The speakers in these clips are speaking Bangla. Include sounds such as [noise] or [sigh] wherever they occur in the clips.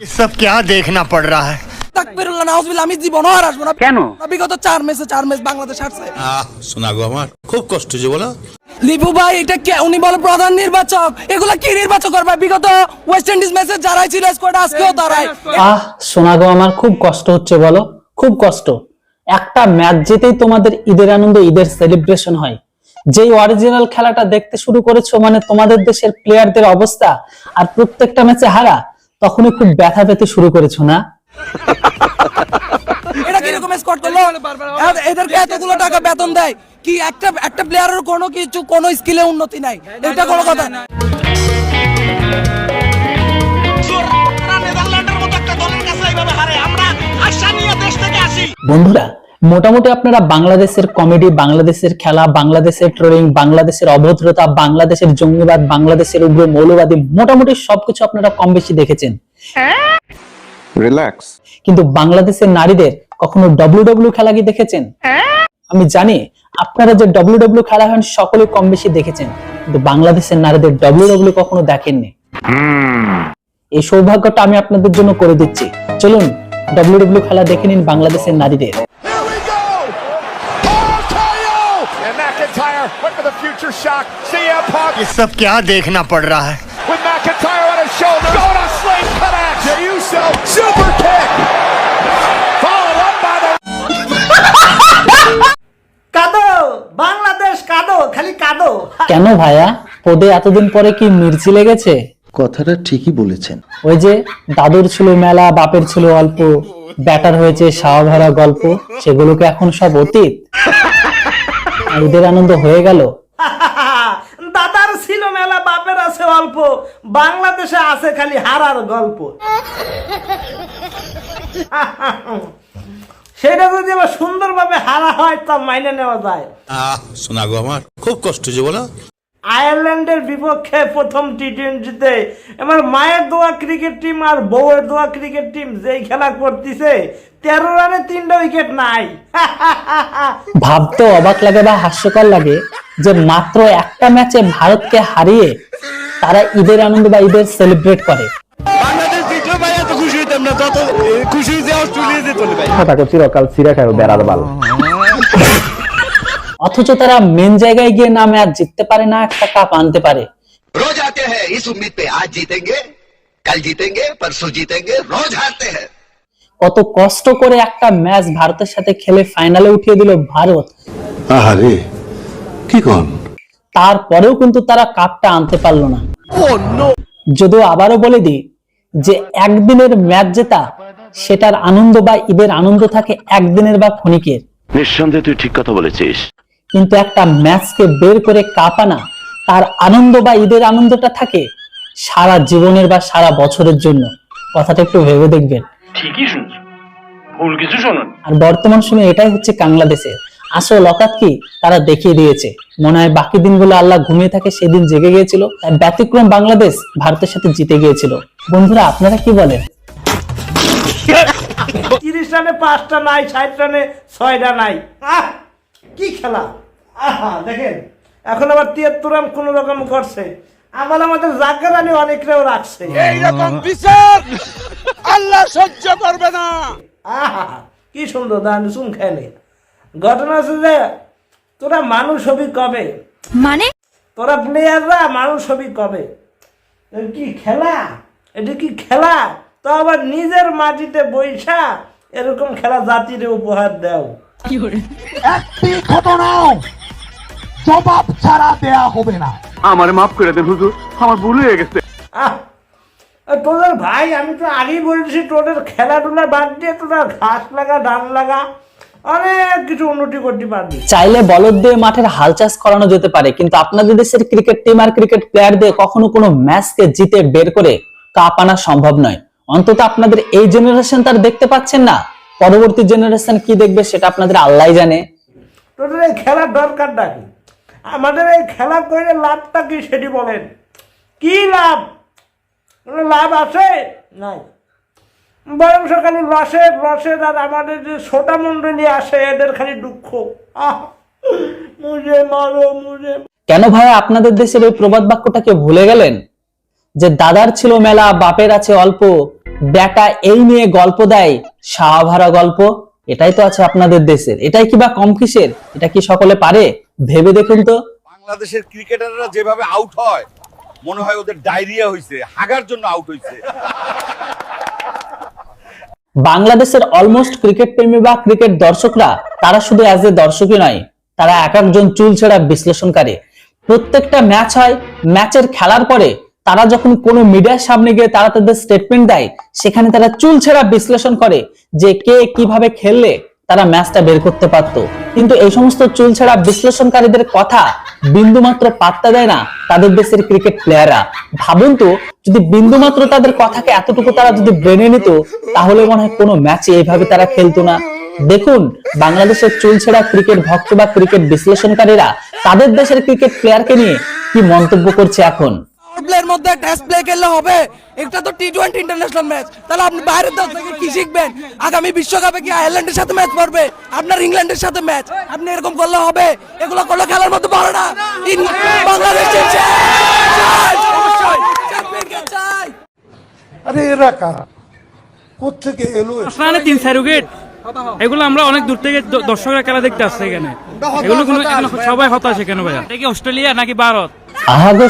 ये सब क्या देखना पड़ रहा है তাকবিরুল্লাহ নাউজুবিল্লাহ আমি জীবনও আর আসবো না কেন বিগত চার ম্যাচে চার ম্যাচ বাংলাদেশ হারছে আহ শোনা গো আমার খুব কষ্ট যে বলো লিপু ভাই এটা কে উনি বলে প্রধান নির্বাচক এগুলা কি নির্বাচক করবে বিগত ওয়েস্ট ইন্ডিজ ম্যাচে যারাই ছিল স্কোয়াড আজকেও তারাই আহ শোনা গো আমার খুব কষ্ট হচ্ছে বলো খুব কষ্ট একটা ম্যাচ জিতেই তোমাদের ঈদের আনন্দ ঈদের সেলিব্রেশন হয় যেই অরিজিনাল খেলাটা দেখতে শুরু করেছ মানে তোমাদের দেশের প্লেয়ারদের অবস্থা আর প্রত্যেকটা ম্যাচে হারা তখনই খুব ব্যথা পেতে শুরু করেছ না? এটা কীরকম স্কোয়াড করল এদেরকে এতগুলো টাকা বেতন দেয়। কি একটা একটা প্লেয়ারের কোনো কিছু কোনো স্কিলে উন্নতি নাই। এটা কোনো কথা না বন্ধুরা মোটামুটি আপনারা বাংলাদেশের কমেডি বাংলাদেশের খেলা বাংলাদেশের ট্রোলিং বাংলাদেশের অভদ্রতা বাংলাদেশের জঙ্গিবাদ বাংলাদেশের উগ্র মৌলবাদী মোটামুটি সবকিছু আপনারা কম বেশি দেখেছেন। রিল্যাক্স কিন্তু বাংলাদেশের নারীদের কখনো ডব্লিউ ডব্লিউ খেলা কি দেখেছেন? আমি জানি আপনারা যে ডব্লিউ ডব্লিউ খেলা হন সকলে কম বেশি দেখেছেন কিন্তু বাংলাদেশের নারীদের ডব্লিউ ডব্লিউ কখনো দেখেননি। এই সৌভাগ্যটা আমি আপনাদের জন্য করে দিচ্ছি। চলুন ডব্লিউ ডব্লিউ খেলা দেখে নিন বাংলাদেশের নারীদের। McIntyre went for the future shock. CM Punk. ये सब क्या देखना पड़ रहा है With McIntyre on his shoulder. Going on Slade cut axe. Jey Uso. Super kick. Followed up by the কাঁদো বাংলাদেশ কাঁদো খালি কাঁদো কেন ভাইয়া পদে এতদিন পরে কি মির্চি লেগেছে কথাটা ঠিকই বলেছেন ওই যে দাদুর ছিল মেলা বাপের ছিল অল্প ব্যাটার হয়েছে সাওয়াভারা গল্প সেগুলোকে এখন সব অতীত আর ঈদের আনন্দ হয়ে গেল? [laughs] দাদার ছিল মেলা বাপের আছে অল্প। বাংলাদেশে আছে খালি হারার গল্প। [laughs] সেটা যদি আবার সুন্দরভাবে হারা হয় তা মাইনে নেওয়া যায়। আহ শোনা গো আমার খুব কষ্ট যে বলো। আয়ারল্যান্ডের বিপক্ষে প্রথম টি টোয়েন্টিতে এবার মায়ের দোয়া ক্রিকেট টিম আর বউয়ের দোয়া ক্রিকেট টিম যেই খেলা করতেছে তেরো রানে তিনটা উইকেট নাই। [laughs] ভাবতে অবাক লাগে বা হাস্যকর লাগে যে মাত্র একটা ম্যাচে ভারতকে হারিয়ে তারা ঈদের আনন্দ বা ঈদের সেলিব্রেট করে। চিরকাল সিরা খাবে বেড়ার বাল। অথচ তারা মেন জায়গায় গিয়ে নামে আর জিততে পারে না একটা কাপ আনতে পারে। রোজ আতে হ্যাঁ ইস উম্মীদ পে আজ জিতেঙ্গে কাল জিতেঙ্গে পরশু জিতেঙ্গে রোজ হারতে হ্যাঁ। কত কষ্ট করে একটা ম্যাচ ভারতের সাথে খেলে ফাইনালে উঠিয়ে দিল ভারত। আরে কি কোন? তারপরেও কিন্তু তারা কাপটা আনতে পারল না। oh, যদিও আবারও বলে দিই যে একদিনের ম্যাচ জেতা সেটার আনন্দ বা ঈদের আনন্দ থাকে একদিনের বা ক্ষণিকের। নিঃসন্দেহে তুই ঠিক কথা বলেছিস। কিন্তু একটা ম্যাচকে বের করে কাপ আনা তার আনন্দ বা ঈদের আনন্দটা থাকে সারা জীবনের বা সারা বছরের জন্য। কথাটা একটু ভেবে দেখবেন। ঠিকই শুনছো। ভুল কিছু শোনো আর বর্তমান সময়ে এটাই হচ্ছে বাংলাদেশের আসল অকাত কি? তারা দেখিয়ে দিয়েছে। মনে হয় বাকি দিনগুলো আল্লাহ ঘুমিয়ে থাকে সেদিন জেগে গিয়েছিল। তার ব্যতিক্রম বাংলাদেশ ভারতের সাথে জিতে গিয়েছিল। বন্ধুরা আপনারা কি বলেন? তিরিশ রানে পাঁচটা নাই ষাট রানে ছয়টা নাই। কি খেলা? আহা দেখেন এখন আবার তিয়াত্তর রান কোন রকম করছে। আবার আমাদের জাগা রানি অনেকরাও রাখছে। আহা কি সুন্দর দান চুম খেলে ঘটনা আছে যে তোরা মানুষ হবি কবে? মানে? তোরা প্লেয়াররা মানুষ হবি কবে? কি খেলা? এটা কি খেলা? তো আবার নিজের মাটিতে বৈশা এরকম খেলা জাতিরে উপহার দেও। কি দাও আমার মাফ করে দেন হুজুর। আমার ভুল হয়ে গেছে। তোদের ভাই আমি তো আগেই বলেছি তোদের খেলাধুলা বাদ দিয়ে তোরা ঘাস লাগা ধান লাগা অনেক কিছু উন্নতি করতে পারবি। চাইলে বলদ দিয়ে মাঠের হাল চাষ করানো যেতে পারে কিন্তু আপনাদের দেশের ক্রিকেট টিম আর ক্রিকেট প্লেয়ার দিয়ে কখনো কোনো ম্যাচকে জিতে বের করে কাপ আনা সম্ভব নয়। অন্তত আপনাদের এই জেনারেশন তার দেখতে পাচ্ছেন না। পরবর্তী জেনারেশন কি দেখবে সেটা আপনাদের আল্লাহ জানে। তোদের এই খেলার দরকারটা কি? আমাদের এই খেলা করে লাভটা কি সেটি বলেন। কি লাভ? কোনো লাভ আছে? নাই। বরং খালি লসের লসের আর আমাদের যে ছোটা মন্ডলী আসে এদের খালি দুঃখ। আহ মুঝে মারো মুঝে কেন ভাই আপনাদের দেশের ওই প্রবাদ বাক্যটাকে ভুলে গেলেন? যে দাদার ছিল মেলা বাপের আছে অল্প বেটা এই নিয়ে গল্প দেয় সাহাভারা গল্প এটাই তো আছে আপনাদের দেশের। এটাই কি বা কম কিসের? এটা কি সকলে পারে? ভেবে দেখুন তো। বাংলাদেশের ক্রিকেটাররা যেভাবে আউট হয় মনে হয় ওদের ডায়রিয়া হয়েছে হাগার জন্য আউট হয়েছে বাংলাদেশের অলমোস্ট ক্রিকেট প্রেমী বা ক্রিকেট দর্শকরা তারা শুধু অ্যাজ এ দর্শকই নয় তারা এক একজন চুল ছেঁড়া বিশ্লেষণকারী। প্রত্যেকটা ম্যাচ হয় ম্যাচের খেলার পরে তারা যখন কোনো মিডিয়ার সামনে গিয়ে তারা তাদের স্টেটমেন্ট দেয় সেখানে তারা চুল ছেঁড়া বিশ্লেষণ করে যে কে কীভাবে খেললে তারা ম্যাচটা বের করতে পারতো। কিন্তু এই সমস্ত চুল ছেঁড়া বিশ্লেষণকারীদের কথা বিন্দুমাত্র পাত্তা দেয় না তাদের দেশের ক্রিকেট প্লেয়াররা ভাবুন তো, যদি বিন্দুমাত্র তাদের কথাকে এতটুকু তারা যদি ব্রেনে নিত, তাহলে মনে হয় কোনো ম্যাচে এইভাবে তারা খেলতো না। দেখুন, বাংলাদেশের চুলছেড়া ক্রিকেট ভক্ত বা ক্রিকেট বিশ্লেষণকারীরা তাদের দেশের ক্রিকেট প্লেয়ারকে নিয়ে কি মন্তব্য করছে এখন? প্লের মধ্যে টেস্ট প্লে খেললে হবে। একটা তো টি টোয়েন্টি ইন্টারন্যাশনাল ম্যাচ তাহলে আপনি বাইরের দেশ থেকে কি শিখবেন? আগামী বিশ্বকাপে কি আয়ারল্যান্ডের সাথে ম্যাচ পড়বে? আপনার ইংল্যান্ডের সাথে ম্যাচ আপনি এরকম করলে হবে। এগুলো করলে খেলার মধ্যে পারে না। বাংলাদেশ আরে এরা কারা? কোথেকে এলো? তিন চার উইকেট এগুলো আমরা অনেক দূর থেকে দর্শকরা খেলা দেখতে আসছে এখানে। এগুলো কোনো সবাই হতাশ এখানে ভাইয়া। এটা কি অস্ট্রেলিয়া নাকি ভারত?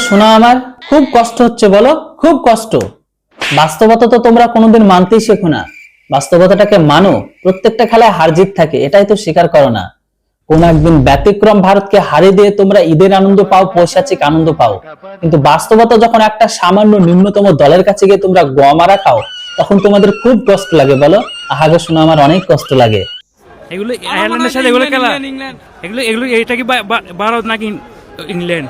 শোনা আমার। খুব কষ্ট হচ্ছে বলো, খুব কষ্ট। বাস্তবতা তো তোমরা কোনোদিন মানতেই শেখো না। বাস্তবতাটাকে মানো, প্রত্যেকটা খেলায় হার জিত থাকে, এটাই তো স্বীকার করো না। কোন একদিন ব্যতিক্রম ভারতকে হারিয়ে দিয়ে তোমরা ঈদের আনন্দ পাও, পৈশাচিক আনন্দ পাও। কিন্তু বাস্তবতা যখন একটা সামান্য নিম্নতম দলের কাছে গিয়ে তোমরা গোয়ামারা খাও, তখন তোমাদের খুব কষ্ট লাগে, বলো। আহাগো শুনে আমার অনেক কষ্ট লাগে। এগুলো আয়ারল্যান্ডের সাথে এগুলো খেলা? এগুলো এগুলো এটা কি ভারত নাকি ইংল্যান্ড?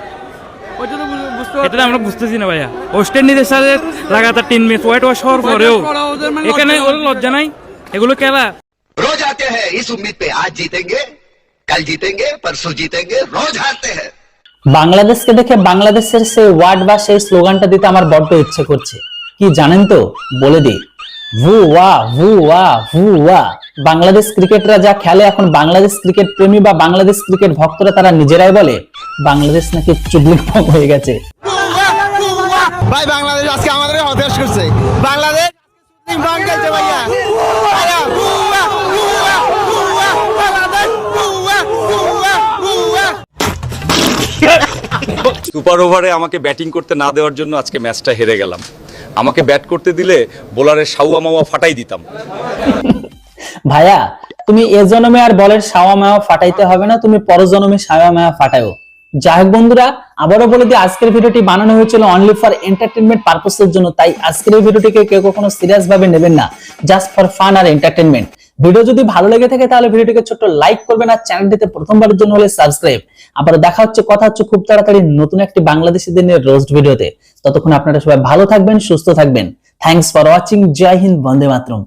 আমরা বুঝতেছি না ভাইয়া। ওয়েস্ট ইন্ডিজের সাথে লাগাতার তিন ম্যাচ হোয়াইট ওয়াশ হওয়ার পরেও এখানে লজ্জা নাই। এগুলো খেলা। রোজ আতে হ্যাঁ ইস উম্মীদ পে আজ জিতেঙ্গে কাল জিতেঙ্গে পরশু জিতেঙ্গে রোজ হারতে হ্যাঁ বাংলাদেশকে দেখে বাংলাদেশের সেই ওয়ার্ড বা সেই স্লোগানটা দিতে আমার বড্ড ইচ্ছে করছে। কি জানেন তো? বলে দিই। ভু ওয়া ভু ওয়া ভু ওয়া বাংলাদেশ ক্রিকেটরা যা খেলে এখন বাংলাদেশ ক্রিকেট প্রেমী বা বাংলাদেশ ক্রিকেট ভক্তরা তারা নিজেরাই বলে বাংলাদেশ নাকি চুবলিক হয়ে গেছে। ভাই বাংলাদেশ আজকে আমাদের হতাশ করছে। বাংলাদেশ। সুপার ওভারে আমাকে ব্যাটিং করতে না দেওয়ার জন্য আজকে ম্যাচটা হেরে গেলাম। আমাকে ব্যাট করতে দিলে বোলারের সাউয়া মাওয়া ফাটাই দিতাম। ভাইয়া, তুমি এ জন্মে আর বলের সাওয়া মায়া ফাটাইতে হবে না, তুমি পর জন্মে সাওয়া মায়া ফাটাও যাই হোক বন্ধুরা, আবারও বলে দিই, আজকের ভিডিওটি বানানো হয়েছিল অনলি ফর এন্টারটেনমেন্ট পারপোসের জন্য, তাই আজকের এই ভিডিওটিকে কেউ কখনো সিরিয়াস ভাবে নেবেন না জাস্ট ফর ফান আর এন্টারটেনমেন্ট ভিডিও যদি ভালো লেগে থাকে তাহলে ভিডিওটিকে ছোট্ট লাইক করবেন আর চ্যানেলটিতে প্রথমবারের জন্য হলে সাবস্ক্রাইব আবার দেখা হচ্ছে, কথা হচ্ছে খুব তাড়াতাড়ি নতুন একটি বাংলাদেশি দিনের রোস্ট ভিডিওতে। ততক্ষণ আপনারা সবাই ভালো থাকবেন, সুস্থ থাকবেন। Thanks for watching Joy Hind Vande Mataram